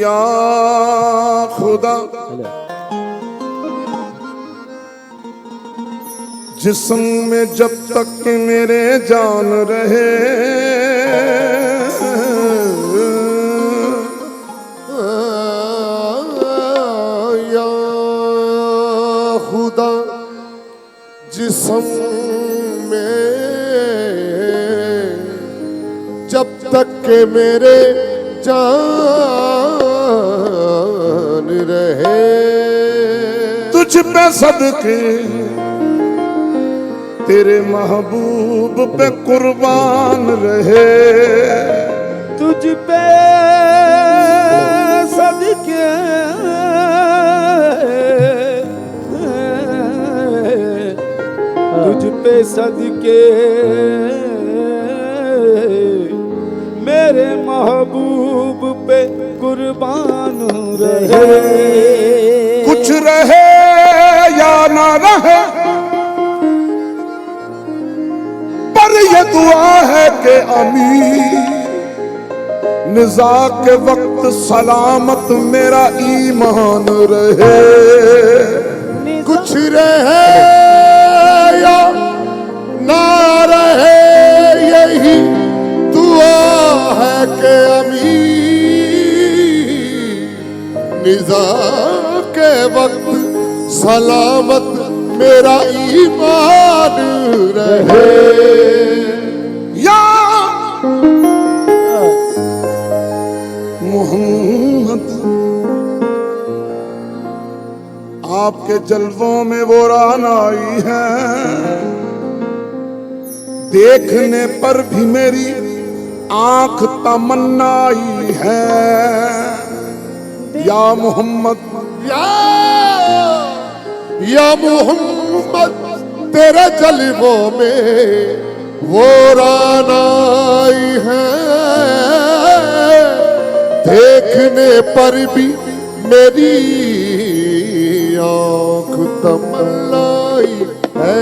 या खुदा जिस्म में जब तक मेरे जान रहे या खुदा जिस्म में जब तक के मेरे जान ਪੈ ਸਦਕੇ, ਤੇਰੇ ਮਹਬੂਬ ਪੇ ਕੁਰਬਾਨ ਰਹੇ। ਤੁਝ ਪੇ ਸਦਕੇ, ਤੁਝ ਪੇ ਸਦਕੇ, ਮੇਰੇ ਮਹਬੂਬ ਪੇ ਕੁਰਬਾਨ ਰਹੇ। کے امیر نزا کے وقت سلامت میرا ایمان رہے۔ کچھ رہے یا نہ رہے، یہی دعا ہے کہ امیر نزا کے وقت سلامت میرا ایمان رہے۔ محمد۔ آپ کے جلووں میں وہ رانائی ہے۔ دیکھنے پر بھی میری آنکھ تمنائی ہے۔ یا محمد۔ یا محمد، تیرے جلووں میں وہ رانائی ہے۔ देखने पर भी मेरी आंख तमन्नाई है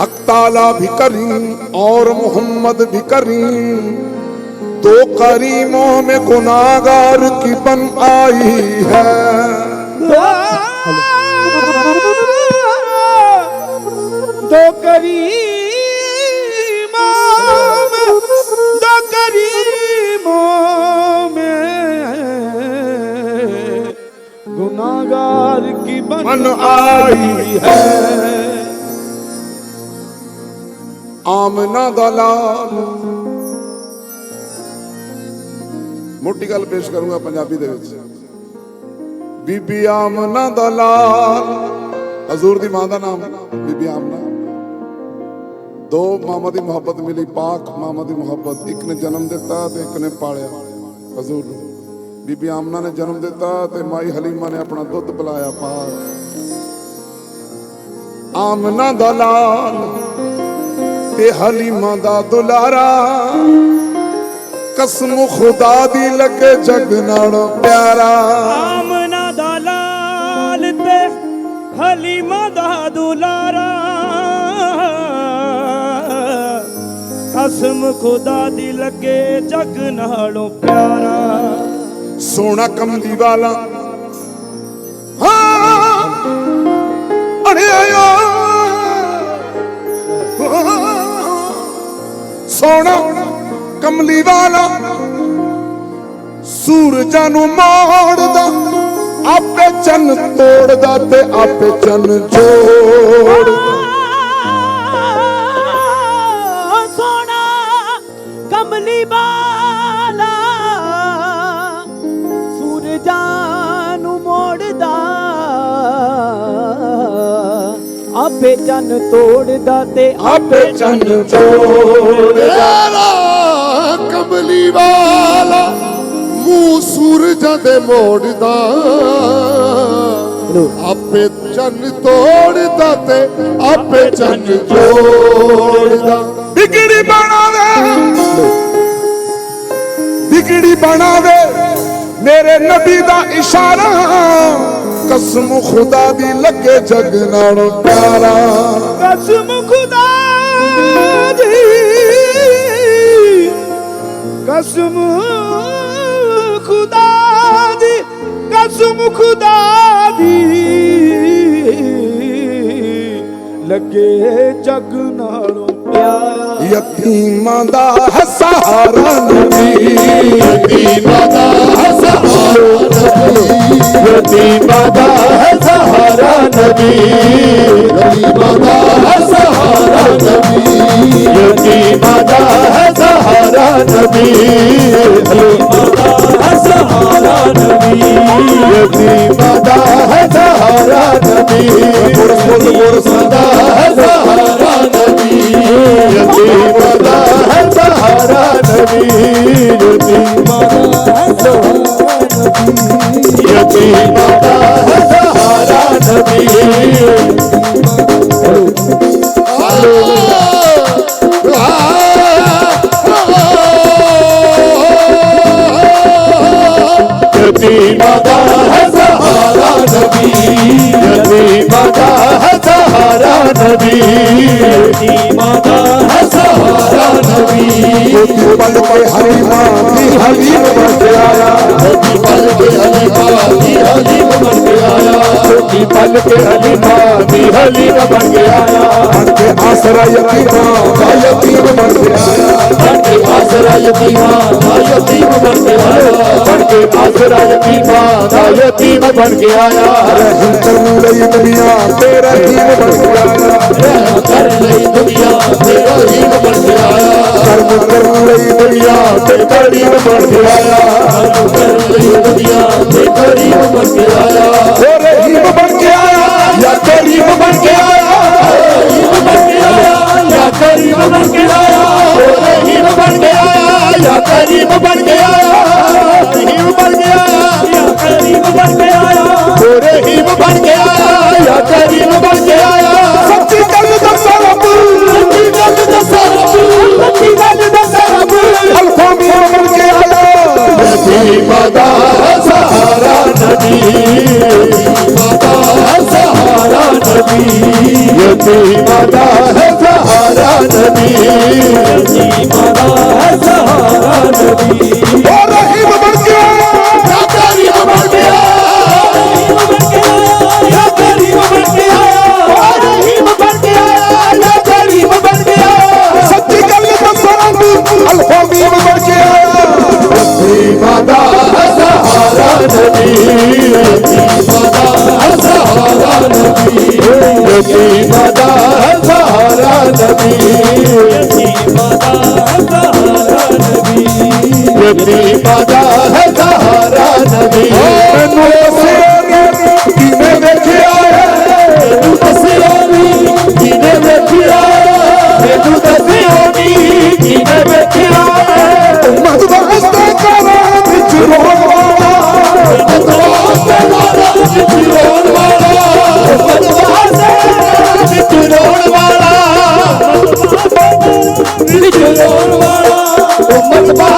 हक ताला भी करीम और मोहम्मद भी करीम दो करीमों में गुनागार की बन आई है दो करीमों ਮਨ ਆਈ ਹੈ। ਆਮਨਾ ਦਾ ਲਾਲ। ਮੋਟੀ ਗੱਲ ਪੇਸ਼ ਕਰੂੰਗਾ ਪੰਜਾਬੀ ਦੇ ਵਿੱਚ। ਬੀਬੀ ਆਮਨਾ ਦਾ ਲਾਲ। ਹਜ਼ੂਰ ਦੀ ਮਾਂ ਦਾ ਨਾਮ, ਬੀਬੀ ਆਮਨਾ। ਦੋ ਮਾਮਾ ਦੀ ਮੁਹੱਬਤ ਮਿਲੀ, ਪਾਕ ਮਾਮਾ ਦੀ ਮੁਹੱਬਤ। ਇੱਕ ਨੇ ਜਨਮ ਦਿੱਤਾ ਤੇ ਇੱਕ ਨੇ ਪਾਲਿਆ। ਹਜ਼ੂਰ ਨੂੰ। ਬੀਬੀ ਆਮਨਾ ਨੇ ਜਨਮ ਦਿੱਤਾ ਤੇ ਮਾਈ ਹਲੀਮਾ ਨੇ ਆਪਣਾ ਦੁੱਧ ਪਿਲਾਇਆ ਪਾਕ ਆਮਨਾ ਦਾ ਲਾਲ ਤੇ ਹਲੀਮਾ ਦਾ ਦੁਲਾਰਾ, ਕਸਮ ਖੁਦਾ ਦੀ ਲੱਗੇ ਜਗ ਨਾਲੋਂ ਪਿਆਰਾ। ਆਮਨਾ ਦਾ ਲਾਲ ਤੇ ਹਲੀਮਾ ਦਾ ਦੁਲਾਰਾ, ਕਸਮ ਖੁਦਾ ਦੀ ਲੱਗੇ ਜਗ ਨਾਲੋਂ ਪਿਆਰਾ। ਸੋਨਾ ਕਮਲੀ ਵਾਲਾ। ਹਾਂ ਅੜਿਆ ਸੋਨਾ ਕਮਲੀ ਵਾਲਾ। ਸੂਰਜਾਂ ਨੂੰ ਮੋੜਦਾ ਆਪੇ ਚੰਨ ਤੋੜਦਾ ਤੇ ਆਪੇ ਚੰਨ ਜੋੜਦਾ। ਚੰਨ ਤੋੜਦਾ ਤੇ ਆਪੇ ਚੰਨ ਤੇਰਾ ਕਮਲੀ ਵਾਲਾ ਮੂੰਹ ਸੂਰਜਾਂ ਦੇ ਮੋੜਦਾ। ਆਪੇ ਚੰਨ ਤੋੜਦਾ ਤੇ ਆਪੇ ਚੰਨ ਜੋੜਦਾ ਬਿਗੜੀ ਬਣਾਵੇ ਬਿਗੜੀ ਬਣਾਵੇ ਮੇਰੇ ਨਬੀ ਦਾ ਇਸ਼ਾਰਾ। ਕਸਮ ਖੁਦਾ ਦੀ ਲੱਗੇ ਜਗ ਨਾਲੋਂ ਪਿਆਰਾ। ਕਸਮ ਖੁਦਾ ਦੀ ਕਸਮ ਖੁਦਾ ਦੀ ਕਸਮ ਖੁਦਾ ਦੀ ਲੱਗੇ ਜਗ ਨਾਲੋਂ ਪਿਆਰਾ ਯਤੀਮਾਂ ਦਾ ਹੈ ਸਹਾਰਾ ਨਬੀ ਯਤੀਮਾਂ ਦਾ ਸਹਾਰਾ ਨਬੀ ਯਤੀਮਾਂ ਦਾ ਸਹਾਰਾ ਨਬੀ ਗਰੀਬਾਂ ਦਾ ਸਹਾਰਾ ਨਬੀ ਯਤੀਮਾਂ ਦਾ ਸਹਾਰਾ ਨਬੀ ਗਰੀਬਾਂ ਦਾ ਸਹਾਰਾ ਨਬੀ ਯਤੀਮਾਂ ਦਾ ਸਹਾਰਾ ਨਬੀ ਯਤੀਮਾਂ ਦਾ ਸਹਾਰਾ ਨਬੀ ਯਤੀਮਾਂ ਦਾ ਸਹਾਰਾ ਨਬੀ ਯਤੀਮਾਂ ਦਾ ਸਹਾਰਾ ਨਬੀ ਮੋਤੀ ਬਣ ਕੇ ਹਰੀਮਾਂ ਦੀ ਹਲੀਮ ਬਣ ਕੇ ਆਇਆ ਮੋਤੀ ਪਲ ਕੇ ਹਲੀਮਾ ਦੀ ਹਲੀਮ ਬਣ ਕੇ ਆਇਆ ਮੋਤੀ ਪਲ ਕੇ ਹਲੀਮਾ ਦੀ ਹਲੀਮ ਬਣ ਕੇ ਆਇਆ ਬਣ ਕੇ ਆਸਰਾ ਯਤੀਮਾਂ ਦਾ ਯਤੀਮ ਬਣ ਕੇ ਆਇਆ ਬਣ ਕੇ ਆਸਰਾ ਯਤੀਮਾ ਦਾ ਯਤੀਮ ਬਣ ਕੇ ਆਇਆ ਬਣ ਕੇ ਆਸਰਾ ਯਤੀਮਾ ਦਾ ਯਤੀਮ ਬਣ ਕੇ ਆਇਆ ਰਹਿਮ ਕਰਨ ਲਈ ਹਰ ਮੁਕਰ ਲਈ ਦੁਨੀਆ ਤੇ ਗਰੀਬ ਬਣ ਗਿਆ ਹਰ ਮੁਕਰ ਲਈ ਦੁਨੀਆ ਤੇ ਗਰੀਬ ਬਣ ਗਿਆ ਹੋ ਰਹੀਬ ਬਣ ਗਿਆ ਜਾਂ ਗਰੀਬ ਬਣ ਗਿਆ ਗਰੀਬ ਬਣ ਗਿਆ ਜਾਂ ਗਰੀਬ ਬਣ ਗਿਆ माता सहारा नदी माता सहारा नदी यती माता सहारा नदी यती माता सहारा नदी। الحبيب مجيئا ربي مدى السهارة نبي ربي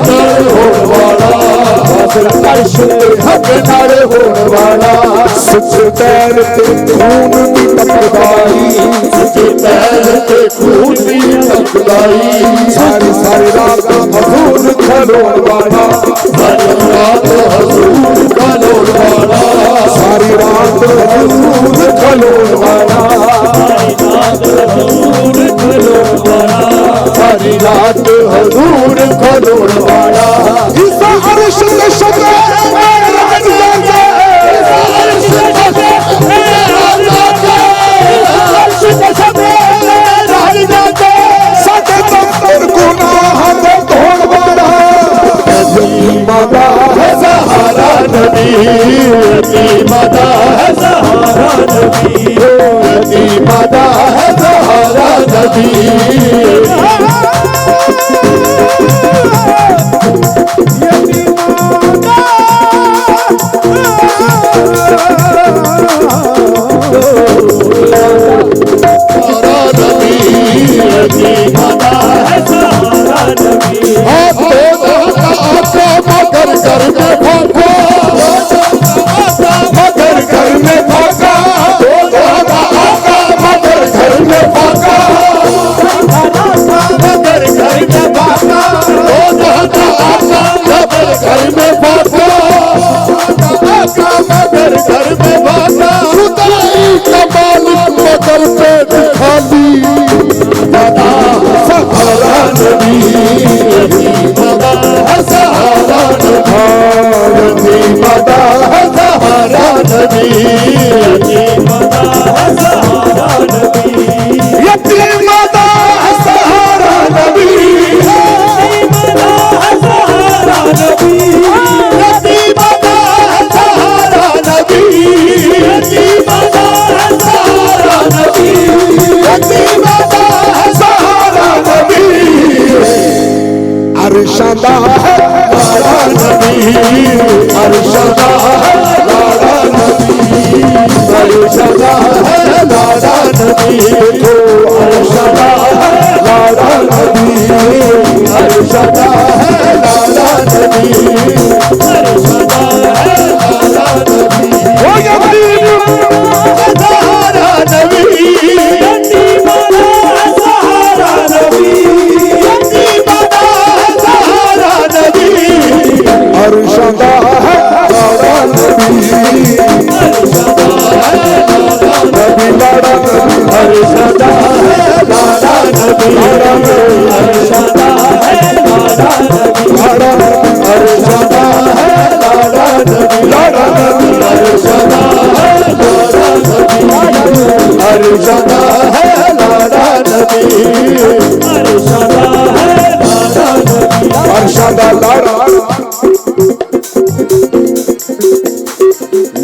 ਨਾਲ ਹੋਣ ਵਾਲਾ ਹਾਸਲ ਅਰਸ਼ ਦੇ ਹੱਕ ਨਾਲ ਹੋਣ ਵਾਲਾ ਸੱਚੇ ਪੈਰ ਤੇ ਖੂਨ ਦੀ ਤਪਦਾਈ ਸੱਚੇ ਪੈਰ ਤੇ ਖੂਨ ਦੀ ਤਪਦਾਈ ਸਾਰੇ ਸਾਰੇ ਰਾਤਾਂ ਫਸੂਨ ਖਲੋਣ ਵਾਲੀ। সাথী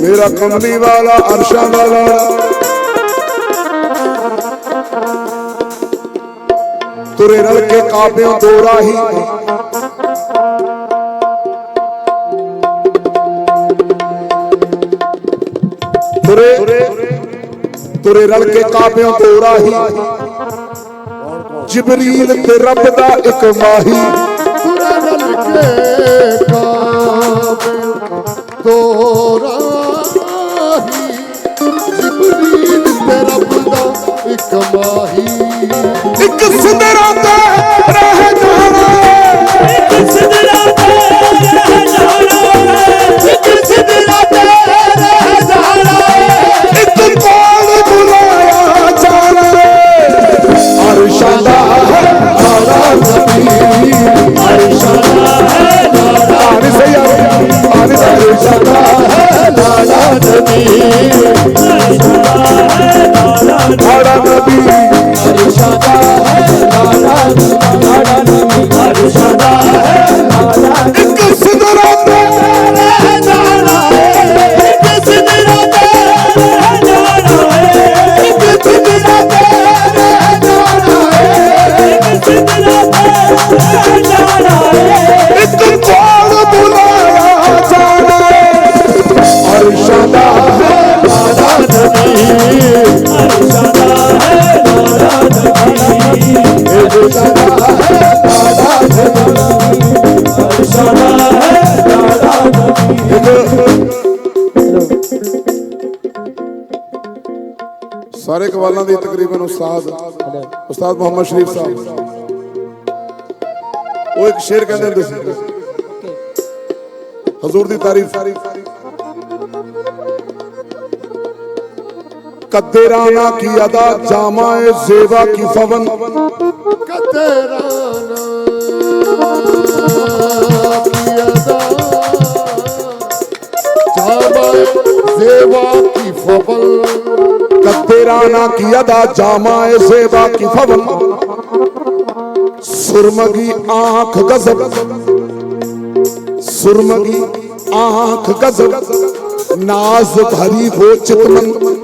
ਮੇਰਾ ਕੰਬੀ ਵਾਲਾ ਅਰਸ਼ਾਂ ਦਾ ਲਾੜਾ ਤੁਰੇ ਰਲ ਕੇ ਕਾਬਿਆਂ ਦੋ ਰਾਹੀ। ਤੁਰੇ ਤੁਰੇ ਰਲ ਕੇ ਕਾਬਿਓ ਦੋ ਰਾਹੀ। ਜਿਬਰੀਲ ਤੇ ਰੱਬ ਦਾ ਇੱਕ ਮਾਹੀ। ਤੁਰੇ ਰਲ ਕੇ ਕਾਬਿਓ ਦੋ ਰਾਹੀ। ਲੋਕ ਸਿੱਧੇ ਰਾਹ ਤੇ ਰਹੇ। ਸਾਰੇ ਕਵਾਲਾਂ ਦੀ ਤਕਰੀਬਨ ਉਸਤਾਦ ਉਸਤਾਦ ਮੁਹੰਮਦ ਸ਼ਰੀਫ ਸਾਹਿਬ। ਉਹ ਇੱਕ ਸ਼ੇਰ ਕਹਿੰਦੇ ਹੁੰਦੇ ਸੀ ਹਜ਼ੂਰ ਦੀ ਤਾਰੀਫ। कद्देराना की अदा जामाए जेवा की फवन सेवा की फबल कद्देराना की अदा जामाए सेवा की फबल सुरमगी आंख गजब सुरमगी आंख गजब नाज भरी वो चितमन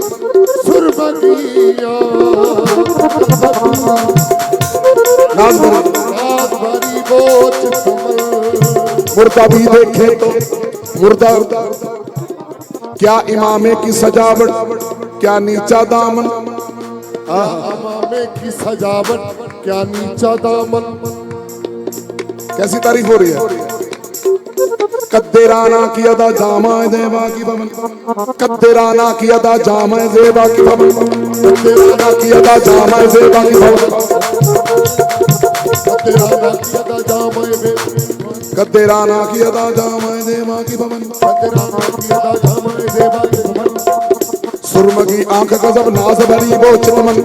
नाज भरी ਰਾਤ ਭਰੀ ਬੋਚ ਕਮਲ मुर्दा भी देखे तो मुर्दा क्या इमामे की सजावट क्या नीचा दामन अमामे की सजावट क्या नीचा दामन कैसी तारीफ हो रही है कद्दे राना की अदा जामा देवा की भवन कद्दे राना की अदा जामा देवा की भवन कद्दे राना की अदा जामा देवा की भवन तेरा राखिया दा जामे वे कद्दे राना की अदा जामा देवा की भवन तेरा राखिया दा जामे देवा के भवन सुरमगी आंख गजब नाज भरी वो चितमन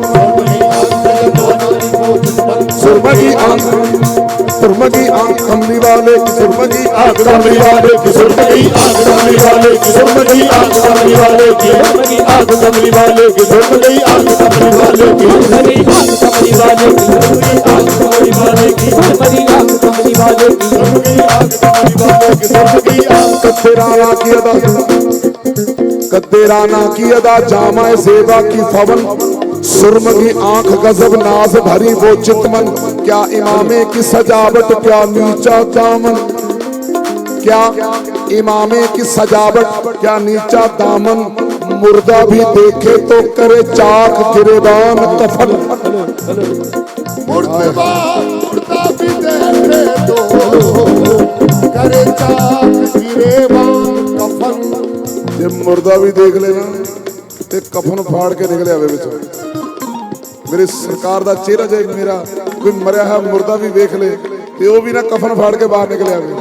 सुरमगी आंख سرمگی آنکھ کملی والے سرمگی آنکھ کملی والے سرمگی آنکھ کملی والے سرمگی آنکھ کملی والے سرمگی آنکھ کملی والے سرمگی آنکھ کملی والے سرمگی آنکھ کملی والے سرمگی آنکھ کملی والے سرمگی آنکھ کملی والے سرمگی آنکھ کملی والے سرمگی آنکھ کتھرانا کی ادا کتھرانا کی ادا جامع والے کی فون सुरमगी आंख गजब नाज भरी वो चितमन क्या इमामे की सजावट क्या नीचा दामन क्या इमामे की सजावट क्या नीचा दामन मुर्दा भी देखे तो करे चाक गिरेबान कफन मुर्दा भी देखे तो करे चाक गिरेबान कफन जब मुर्दा भी देख लेना ਤੇ ਕਫਨ ਫਾੜ ਕੇ ਨਿਕਲਿਆ ਵੇ ਵਿੱਚੋਂ। ਮੇਰੇ ਸਰਕਾਰ ਦਾ ਚਿਹਰਾ ਜੇ ਮੇਰਾ, ਕੋਈ ਮਰਿਆ ਹੈ ਮੁਰਦਾ ਵੀ ਵੇਖ ਲੇ, ਤੇ ਉਹ ਵੀ ਨਾ ਕਫਨ ਫਾੜ ਕੇ ਬਾਹਰ ਨਿਕਲਿਆ ਵੇ।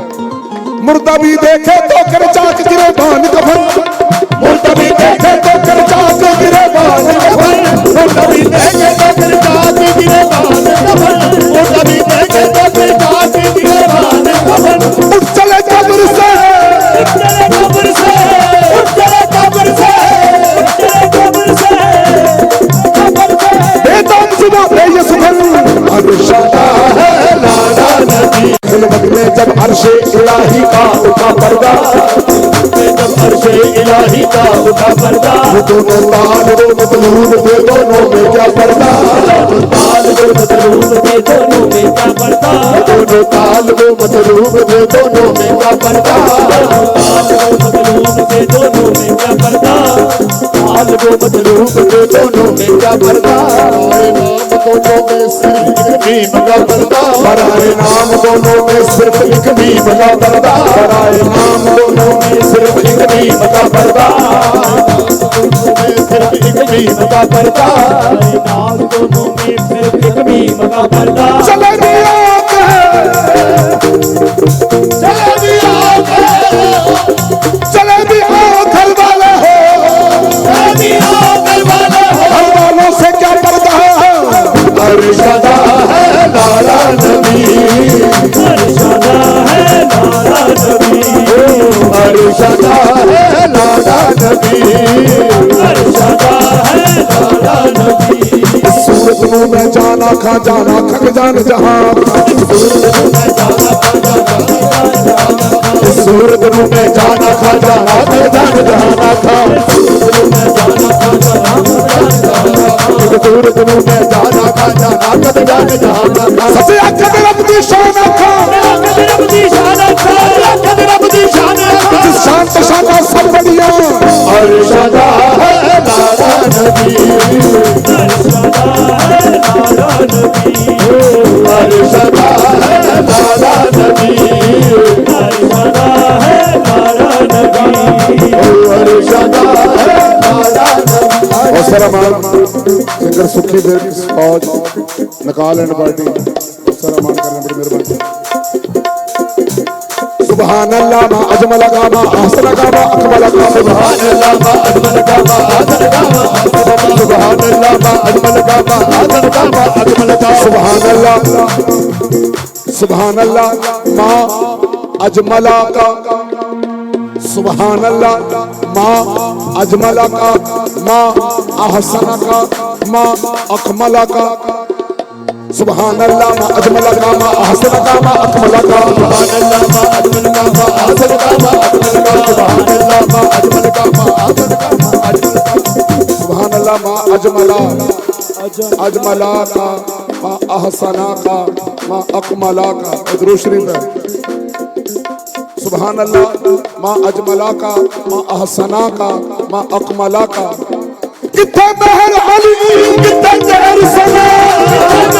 ਮੁਰਦਾ ਵੀ ਦੇਖੇ ਤੋ ਕਰ ਚਾਕ ਗਿਰੇ ਬਾਨ ਕਫਨ। ਮੁਰਦਾ ਵੀ ਦੇਖੇ ਤੋ ਕਰ ਚਾਕ ਗਿਰੇ ਬਾਨ ਕਫਨ। ਮੁਰਦਾ ਵੀ ਦੇਖੇ ਤੋ ਕਰ ਚਾਕ ਗਿਰੇ ਬਾਨ नबी खिलमत में जब अरशे इलाही का उठा पर्दा जब अरशे इलाही का उठा पर्दा वो दोनों ताल वो मतलूब थे दोनों में क्या पर्दा ताल जो मदरूब थे दोनों में क्या पर्दा दोनों ताल वो मतलूब थे दोनों में क्या पर्दा ताल जो मदरूब थे दोनों में क्या पर्दा ताल वो मतलूब थे दोनों में क्या पर्दा हमारे नाम दोनों में सिर्फ एक नीम का पर्दा बराए नाम दोनों में सिर्फ एक नीम का पर्दा में सिर्फ एक नीम का पर्दा नाल दोनों में सिर्फ एक मीम का पर्दा चले दिया चले दिया مرشدہ ہے لالا نبی۔ لالا نبی۔ منہ میں جانا کھا جانا کھک جان جہاں۔ سورج منہ میں جانا کھا جانا کھک جان جہاں۔ سورج منہ میں अरशदा सब बढ़िया अरशदा है नारा नबी अरशदा है नारा नबी अरशदा है नारा नबी अरशदा है नारा नबी अरशदा है नारा नबी और सर सिंगर सुखी बेबी फौज नकाल एंड पार्टी سبحان الله ما أجمل ما أحسن ما أكمل ما سبحان الله ما أجمل ما أحسن ما سبحان الله ما أجمل ما أحسن ما أكمل ما سبحان الله سبحان الله ما أجمل کا سبحان اللہ ما اجمل کا ما احسن کا ما اکمل کا سبحان الله ما أجمل كما أحسن كما أكمل كما سبحان الله ما أجمل كما أحسن كما أكمل كما سبحان الله ما أجمل كما أحسن كما أجمل كما سبحان الله ما أجمل أجمل ما أحسن ما أكمل ادرو شریف ہے سبحان اللہ ما اجملا کا ما احسنا کا ما اکملا کا کتنے بہر علی کتنے جہر سنا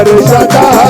Hare Shaka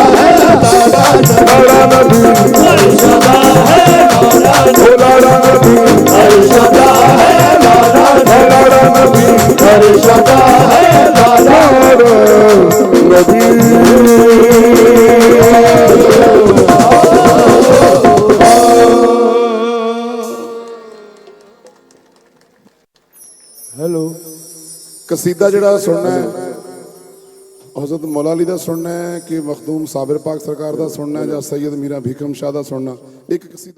ਕਸੀਦਾ ਜਿਹੜਾ ਸੁਣਨਾ ਹੈ, ਹਜ਼ਰਤ ਮੌਲਾ ਅਲੀ ਦਾ ਸੁਣਨਾ ਹੈ ਕਿ ਮਖਦੂਮ ਸਾਬਰ ਪਾਕ ਸਰਕਾਰ ਦਾ ਸੁਣਨਾ ਹੈ ਜਾਂ ਸੈਯਦ ਮੀਰਾ ਭੀਖਮ ਸ਼ਾਹ ਦਾ ਸੁਣਨਾ, ਇੱਕ ਕਸੀਦਾ